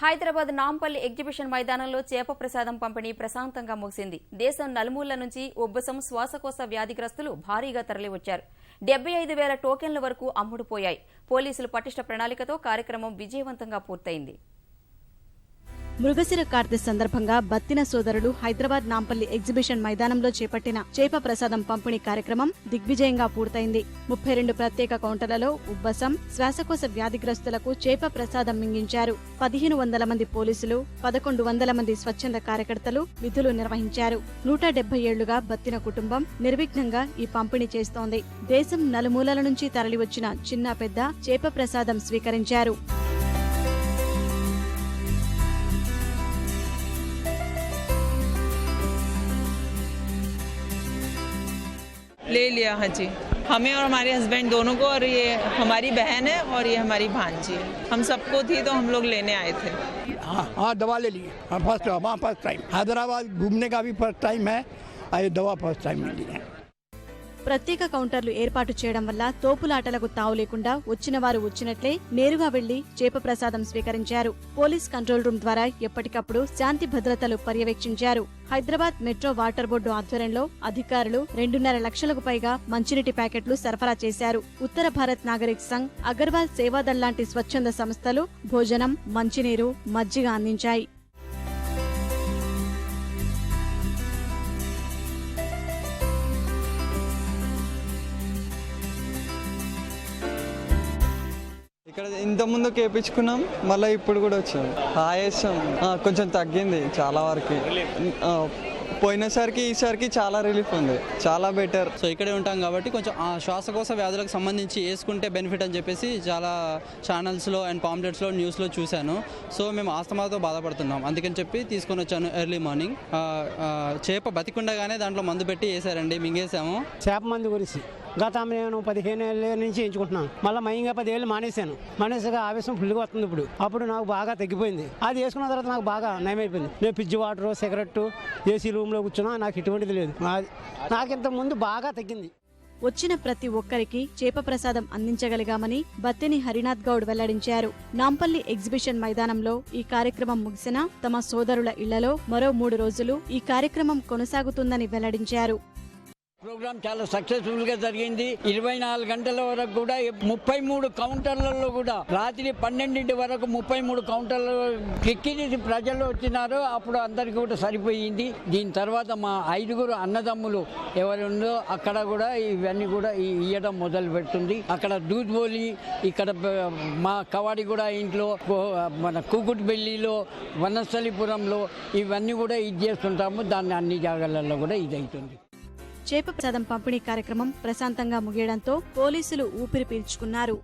Hyderabad Nampally exhibition మైదానంలో చేప ప్రసాదం పంపిణీ ప్రశాంతంగా ముగిసింది. దేశం నలుమూల నుంచి ఉబ్బసం శ్వాసకోశ వ్యాధిగ్రస్తులు భారీగా తరలివచ్చారు. డెబ్బై ఐదు వేల టోకెన్ల వరకు అమ్ముడుపోయాయి. పోలీసులు పటిష్ట ప్రణాళికతో కార్యక్రమం విజయవంతంగా పూర్తయింది. మృగశిర కార్తె సందర్భంగా బత్తిన సోదరులు హైదరాబాద్ నాంపల్లి ఎగ్జిబిషన్ మైదానంలో చేపట్టిన చేప ప్రసాదం పంపిణీ కార్యక్రమం దిగ్విజయంగా పూర్తయింది. ముప్పై రెండు ప్రత్యేక కౌంటర్లలో ఉబ్బసం శ్వాసకోశ వ్యాధిగ్రస్తులకు చేప ప్రసాదం మింగించారు. పదిహేను వందల మంది పోలీసులు పదకొండు వందల మంది స్వచ్ఛంద కార్యకర్తలు విధులు నిర్వహించారు. నూట డెబ్బై ఏళ్ళుగా బత్తిన కుటుంబం నిర్విఘ్నంగా ఈ పంపిణీ చేస్తోంది. దేశం నలుమూలల నుంచి తరలివచ్చిన చిన్న పెద్ద చేప ప్రసాదం స్వీకరించారు. ले लिया हाँ जी। हमें और हमारे हस्बैंड दोनों को और ये हमारी बहन है और ये हमारी भांजी है। हम सबको थी तो हम लोग लेने आए थे। हाँ हाँ दवा ले लिए। फ़र्स्ट फ़र्स्ट टाइम हैदराबाद घूमने का भी फ़र्स्ट टाइम है, और ये दवा फ़र्स्ट टाइम मिली है। ప్రత్యేక కౌంటర్లు ఏర్పాటు చేయడం వల్ల తోపులాటలకు తావు లేకుండా వచ్చిన వారు వచ్చినట్లే నేరుగా వెళ్ళి చేప ప్రసాదం స్వీకరించారు. పోలీస్ కంట్రోల్ రూమ్ ద్వారా ఎప్పటికప్పుడు శాంతి భద్రతలు పర్యవేక్షించారు. హైదరాబాద్ మెట్రో వాటర్ బోర్డు ఆధ్వర్యంలో అధికారులు రెండున్నర లక్షలకు పైగా మంచినీటి ప్యాకెట్లు సరఫరా చేశారు. ఉత్తర భారత్ నాగరిక్ సంఘ్ అగర్వాల్ సేవాదళ్ లాంటి స్వచ్ఛంద సంస్థలు భోజనం మంచినీరు మజ్జిగ అందించాయి. ఇక్కడ ఇంత ముందు కేపించుకున్నాం మళ్ళీ ఇప్పుడు కూడా వచ్చాం. ఆయాసం కొంచెం తగ్గింది చాలా వరకు. పోయినసారికి ఈసారికి చాలా రిలీఫ్ ఉంది చాలా బెటర్. సో ఇక్కడే ఉంటాం కాబట్టి కొంచెం ఆ శ్వాసకోశ వ్యాధులకు సంబంధించి వేసుకుంటే బెనిఫిట్ అని చెప్పేసి చాలా ఛానల్స్లో అండ్ పాంప్లెట్స్లో న్యూస్లో చూశాను. సో మేము ఆస్తమాతో బాధపడుతున్నాం. అందుకని చెప్పి తీసుకొని వచ్చాను ఎర్లీ మార్నింగ్ చేప బతికుండగానే దాంట్లో మందు పెట్టి వేసారండి మింగేసాము చేప మందు గురించి. గత నేను పదిహేను ఏళ్ళ నుంచి ఎంచుకుంటున్నాను. మళ్ళీ మైంగా పదేళ్ళు మానేశాను. మానేసాక ఆవేశం ఫుల్గా వస్తుంది ఇప్పుడు. అప్పుడు నాకు బాగా తగ్గిపోయింది. అది వేసుకున్న తర్వాత నాకు బాగా నయమైపోయింది. నేను పిజ్జి వాటర్ సిగరెట్ ఏసీ రూమ్లో కూర్చున్నా నాకు ఎటువంటిది లేదు. నాకు ఇంత ముందు బాగా తగ్గింది. వచ్చిన ప్రతి ఒక్కరికి చేప ప్రసాదం అందించగలిగామని బత్తిని హరినాథ్ గౌడ్ వెల్లడించారు. నాంపల్లి ఎగ్జిబిషన్ మైదానంలో ఈ కార్యక్రమం ముగిసిన తమ సోదరుల ఇళ్ళలో మరో మూడు రోజులు ఈ కార్యక్రమం కొనసాగుతుందని వెల్లడించారు. ప్రోగ్రామ్ చాలా సక్సెస్ఫుల్గా జరిగింది. ఇరవై నాలుగు గంటల వరకు కూడా ముప్పై మూడు కౌంటర్లలో కూడా రాత్రి పన్నెండింటి వరకు ముప్పై మూడు కౌంటర్లు ఎక్కి ప్రజలు వచ్చినారు. అప్పుడు అందరికీ కూడా సరిపోయింది. దీని తర్వాత మా ఐదుగురు అన్నదమ్ములు ఎవరు ఉందో అక్కడ కూడా ఇవన్నీ కూడా ఇయ్యడం మొదలు పెడుతుంది. అక్కడ దూద్ బోలి ఇక్కడ మా మా కవాడిగూడ ఇంట్లో మన కూకుట్బెల్లిలో వనస్థలిపురంలో ఇవన్నీ కూడా ఇది చేస్తుంటాము. దాన్ని అన్ని జాగాలలో కూడా ఇది అవుతుంది చేప ప్రసాదం పంపిణీ కార్యక్రమం ప్రశాంతంగా ముగియడంతో పోలీసులు ఊపిరి పీల్చుకున్నారు.